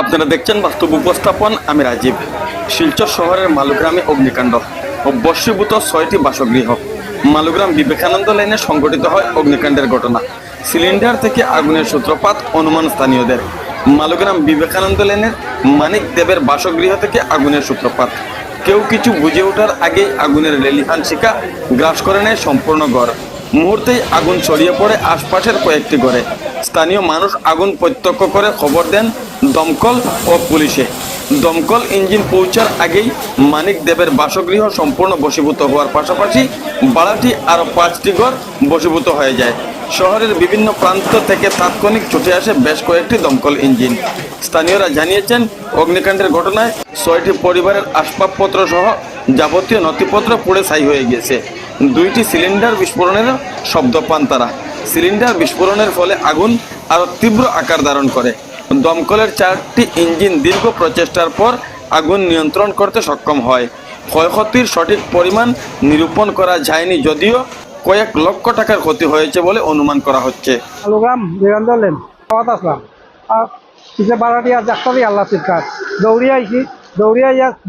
আপনারা দেখছেন বাস্তব উপস্থাপন আমি রাজীব। শিলচর শহরের মালুগ্রামে অগ্নিকাণ্ড। ও বর্ষীভূত ছয়টি বাসগৃহ। মালুগ্রাম বিবেকানন্দ লাইনে সংঘটিত হয় অগ্নিকাণ্ডের ঘটনা। সিলিন্ডার থেকে আগুনের সূত্রপাত অনুমান স্থানীয়দের। মালুগ্রাম বিবেকানন্দ লাইনের মানিক দেবের বাসগৃহ থেকে আগুনের সূত্রপাত। কেউ কিছু বুঝে ওঠার আগেই আগুনের লেলিহান শিকা গ্রাস করে নেয় সম্পূর্ণ ঘর। মুহূর্তেই আগুন ছড়িয়ে পড়ে আশপাশের কয়েকটি ঘরে। স্থানীয় মানুষ আগুন প্রত্যক্ষ করে খবর দেন দমকল ও পুলিশে। দমকল ইঞ্জিন পৌঁছার আগেই মানিক দেবের বাসগৃহ সম্পূর্ণ বশীভূত হওয়ার পাশাপাশি বাড়াটি আরও পাঁচটি ঘর বশীভূত হয়ে যায়। শহরের বিভিন্ন প্রান্ত থেকে তাৎক্ষণিক ছুটে আসে বেশ কয়েকটি দমকল ইঞ্জিন। স্থানীয়রা জানিয়েছেন, অগ্নিকাণ্ডের ঘটনায় ছয়টি পরিবারের আসবাবপত্র সহ যাবতীয় নথিপত্র পুড়ে ছাই হয়ে গেছে দুইটি সিলিন্ডার বিস্ফোরণের শব্দ পান তারা। সিলিন্ডার বিস্ফোরণের ফলে আগুন আরও তীব্র আকার ধারণ করে। দমকলের চারটি ইঞ্জিন দীর্ঘ প্রচেষ্টার পর আগুন নিয়ন্ত্রণ করতে সক্ষম হয়। ক্ষয়ক্ষতির সঠিক পরিমাণ নিরূপণ করা যায়নি যদিও কয়েক লক্ষ টাকার ক্ষতি হয়েছে বলে অনুমান করা হচ্ছে। আলুগ্রাম বিরান্দ লেন খাওয়াত আসলাম। আর পিছে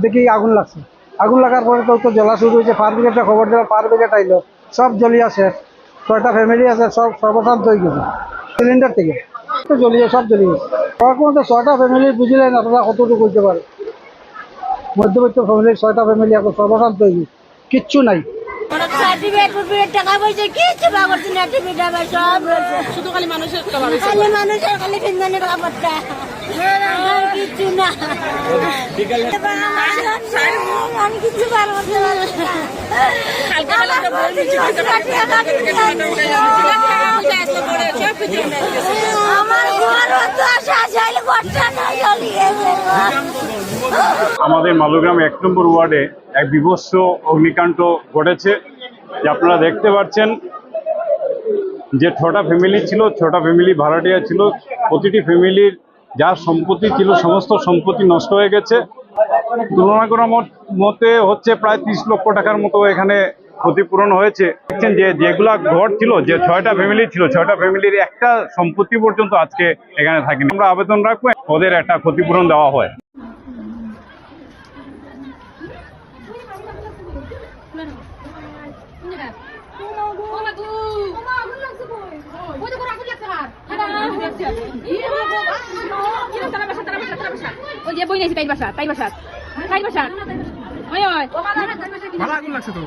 দেখি আগুন লাগছে। আগুন লাগার পরে তো তো জ্বলা শুরু হয়েছে, ফায়ার ব্রিগেডটা খবর দিল, ফায়ার ব্রিগেড আইলো। সব জ্বলিয়ে আছে, ছয়টা ফ্যামিলি আছে, সব সর্বশান্ত হয়ে গেছে সিলিন্ডার থেকে। তো জ্বলিয়ে, সব জ্বলিয়ে। তখন তো ছয়টা ফ্যামিলি বুঝলে না তোরা কতটুকু করতে পারে। মধ্যবিত্ত ফ্যামিলির ছয়টা ফ্যামিলি এখন সর্বশান্ত হয়ে গেছে। কিচ্ছু নাই। সার্টিফিকেট ফুটিফিকেট টাকা পয়সা কিছু পাবছি না টিভি টাকা সব রয়েছে। শুধু খালি মানুষের খালি খালি কাপড়টা না। আমি পারব আমাদের মালুগ্রাম এক নম্বর ওয়ার্ডে এক বিভৎস অগ্নিকাণ্ড ঘটেছে। যে আপনারা দেখতে পাচ্ছেন যে ছটা ফ্যামিলি ছিল, ছটা ফ্যামিলি ভাড়াটিয়া ছিল, প্রতিটি ফ্যামিলির যার সম্পত্তি ছিল, সমস্ত সম্পত্তি নষ্ট হয়ে গেছে। তুলনা করা মত- মতে হচ্ছে প্রায় ত্রিশ লক্ষ টাকার মতো এখানে ক্ষতিপূরণ হয়েছে। দেখছেন যে যেগুলা ঘর ছিল, যে ছয়টা ফ্যামিলি ছিল, ছয়টা ফ্যামিলির একটা সম্পত্তি পর্যন্ত আজকে এখানে থাকেনি। আমরা আবেদন রাখব, ওদের একটা ক্ষতিপূরণ দেওয়া হয়। বই নাইছে তাই বাসা তাই বাসা তাই বাসা। ওই ওই। আগুন লাগছে তো?